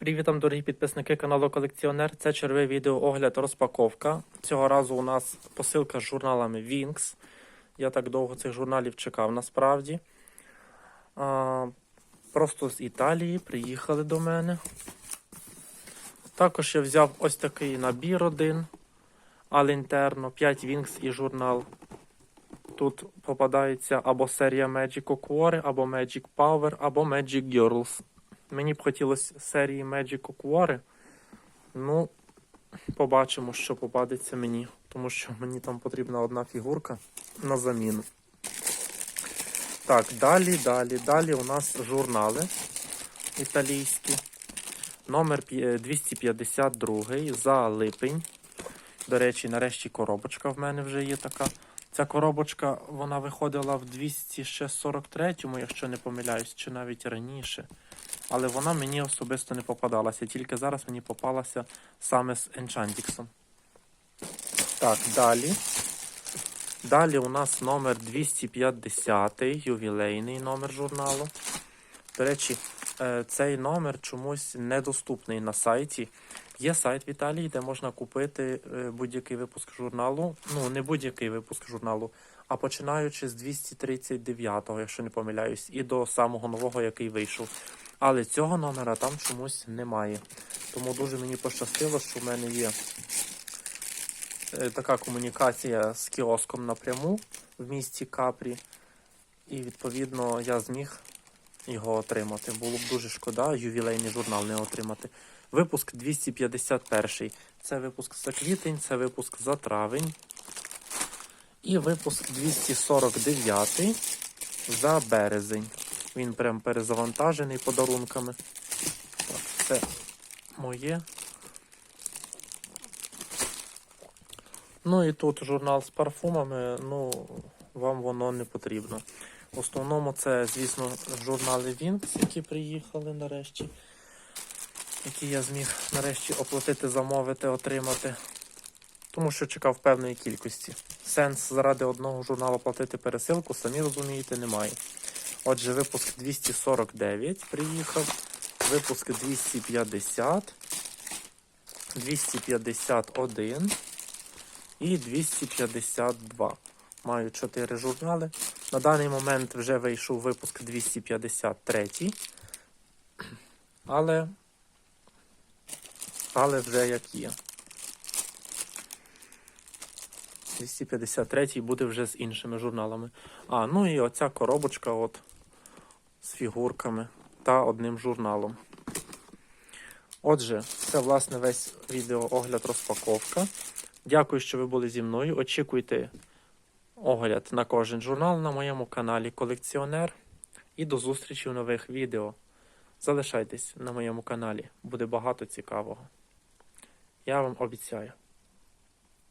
Привіт вам, дорогі підписники каналу Колекціонер. Це червий відеоогляд розпаковка. Цього разу у нас посилка з журналами Wings. Я так довго цих журналів чекав насправді. А, просто з Італії приїхали до мене. Також я взяв ось такий набір один Алінтерно, 5 Wings і журнал. Тут попадається або серія Magic Aquari, або Magic Power, або Magic Girls. Мені б хотілося серії Magic Aquari. Ну, побачимо, що попадеться мені. Тому що мені там потрібна одна фігурка на заміну. Так, далі, далі, далі у нас журнали італійські. Номер п'є- 252 за липень. До речі, нарешті коробочка в мене вже є така. Ця коробочка вона виходила в 243-му, якщо не помиляюсь, чи навіть раніше. Але вона мені особисто не попадалася. Тільки зараз мені попалася саме з Enchantixом. Так, далі. Далі у нас номер 250, ювілейний номер журналу. До речі, е, цей номер чомусь недоступний на сайті. Є сайт в Італії, де можна купити е, будь-який випуск журналу. Ну, не будь-який випуск журналу, а починаючи з 239-го, якщо не помиляюсь, і до самого нового, який вийшов. Але цього номера там чомусь немає. Тому дуже мені пощастило, що в мене є е, така комунікація з кіоском напряму в місті Капрі. І відповідно я зміг його отримати. Було б дуже шкода ювілейний журнал не отримати. Випуск 251. Це випуск за квітень, це випуск за травень. І випуск 249 за березень. Він прям перезавантажений подарунками. Так, це моє. Ну і тут журнал з парфумами, ну, вам воно не потрібно. В основному це, звісно, журнали Wings, які приїхали нарешті. Які я зміг нарешті оплатити, замовити, отримати. Тому що чекав певної кількості. Сенс заради одного журналу платити пересилку, самі розумієте, немає. Отже, випуск 249 приїхав, випуск 250, 251 і 252. Маю 4 журнали. На даний момент вже вийшов випуск 253. Але, але вже як є. 253 буде вже з іншими журналами. А, ну і оця коробочка от з фігурками та одним журналом. Отже, це власне весь відеоогляд розпаковка. Дякую, що ви були зі мною. Очікуйте огляд на кожен журнал на моєму каналі Колекціонер. І до зустрічі в нових відео. Залишайтесь на моєму каналі, буде багато цікавого. Я вам обіцяю.